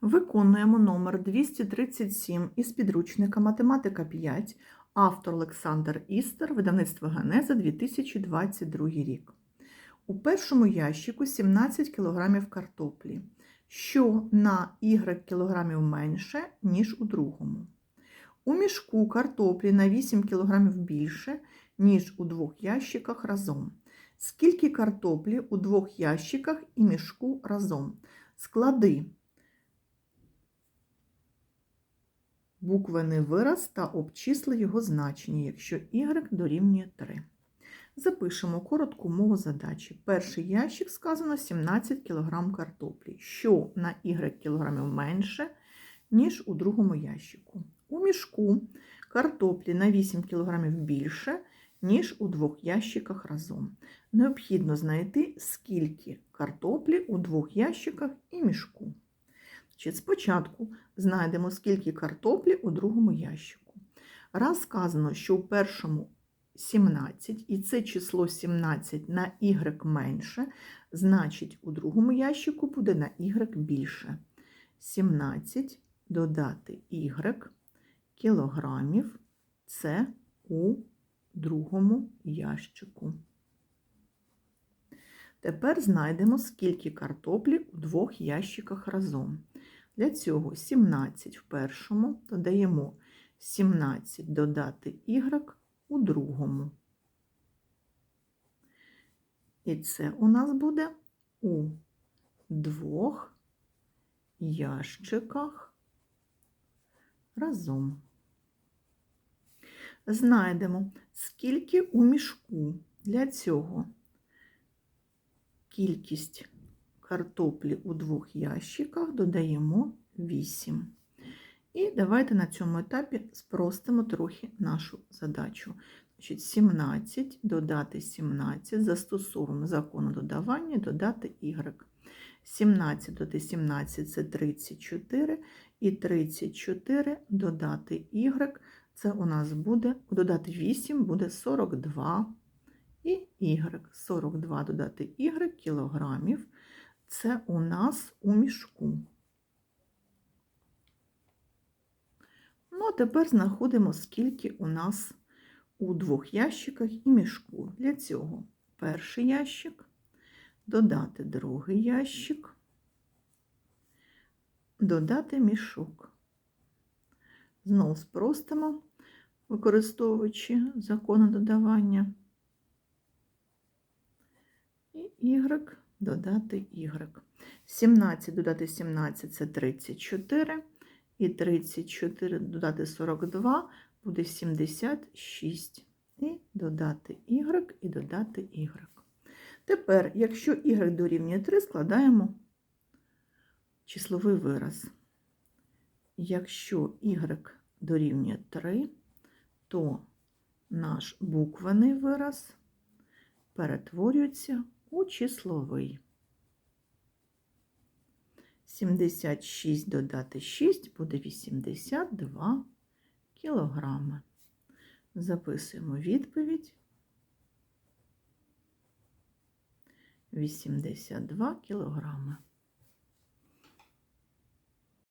Виконуємо номер 237 із підручника Математика 5, автор Олександр Істер, видавництво Генеза 2022 рік. У першому ящику 17 кг картоплі, що на y кілограмів менше, ніж у другому. У мішку картоплі на 8 кг більше, ніж у двох ящиках разом. Скільки картоплі у двох ящиках і мішку разом? Склади буквений вираз та обчисли його значення, якщо y дорівнює 3. Запишемо коротку мову задачі. Перший ящик сказано 17 кг картоплі, що на y кілограмів менше, ніж у другому ящику. У мішку картоплі на 8 кг більше, ніж у двох ящиках разом. Необхідно знайти, скільки картоплі у двох ящиках і мішку. Значить, Спочатку знайдемо, скільки картоплі у другому ящику. Раз сказано, що у першому 17, і це число 17 на y менше, значить у другому ящику буде на y більше. 17 додати y кілограмів це у другому ящику. Тепер знайдемо, скільки картоплі у двох ящиках разом. Для цього 17 в першому додаємо 17 додати y у другому. І це у нас буде у двох ящиках разом. Знайдемо, скільки у мішку для цього кількість картоплі у двох ящиках додаємо 8. І давайте на цьому етапі спростимо трохи нашу задачу. Значить, 17 додати 17, застосовуємо закону додавання, додати y. 17 додати 17 це 34, і 34 додати y, це у нас буде, додати 8 буде 42 і y. 42 додати y кілограмів. Це у нас у мішку. Ну, а тепер знаходимо, скільки у нас у двох ящиках і мішку. Для цього перший ящик, додати другий ящик, додати мішок. Знову спростимо, використовуючи закони додавання. І y додати y. 17 додати 17 це 34, і 34 додати 42 буде 76. І додати y, і додати y. Тепер, якщо y дорівнює 3, складаємо числовий вираз. Якщо y дорівнює 3, то наш буквений вираз перетворюється у числовий. 76 додати 6 буде 82 кілограми. Записуємо відповідь. 82 кілограми.